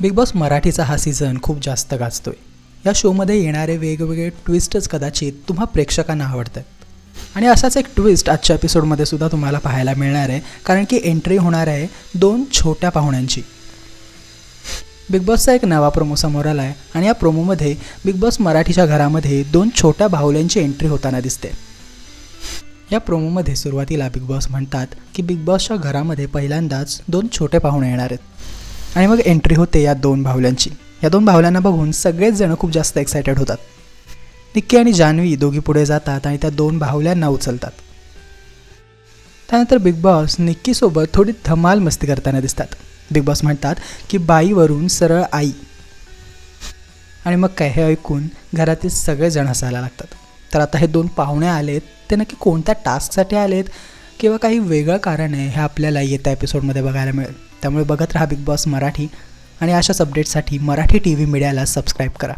Big boss मराठीचा हा season खूप जास्त गाजतोय. या शोमध्ये येणारे वेगवेगळे ट्विस्टच कदाचित तुम्हा प्रेक्षकांना आवडतात. आणि असाच एक ट्विस्ट आजच्या एपिसोडमध्ये सुद्धा तुम्हाला पाहायला मिळणार आहे कारण की एंट्री होणार आहे दोन छोट्या पाहुण्यांची. बिग बॉसचा एक नवा प्रोमो समोर आला आहे आणि या प्रोमोमध्ये बिग बॉस मराठीच्या घरामध्ये दोन छोट्या बाहुल्यांची एंट्री होताना दिसते. या प्रोमोमध्ये सुरुवातीला बिग बॉस म्हणतात की बिग बॉसच्या घरामध्ये पहिल्यांदाच दोन छोटे पाहुणे येणार आहेत. आणि मग एंट्री होते या दोन बाहुल्यांची. या दोन भावल्यांना बघून सगळेच जण खूप जास्त एक्सायटेड होतात. निक्की आणि जान्हवी दोघी पुढे जातात आणि त्या दोन बाहुल्यांना उचलतात. त्यानंतर बिग बॉस निक्कीसोबत थोडी धमाल मस्ती करताना दिसतात. बिग बॉस म्हणतात की बाईवरून सरळ आई. आणि मग काय हे ऐकून घरातील सगळेजण हसायला लागतात. तर आता हे दोन पाहुणे आलेत. ते नक्की कोणत्या टास्कसाठी आलेत? किंवा काही वेगळं कारण आहे हे आपल्याला येत्या एपिसोडमध्ये बघायला मिळेल. त्यामुळे बघत राहा बिग बॉस मराठी आणि अशाच अपडेटसाठी मराठी टी व्ही मीडियाला सबस्क्राईब करा.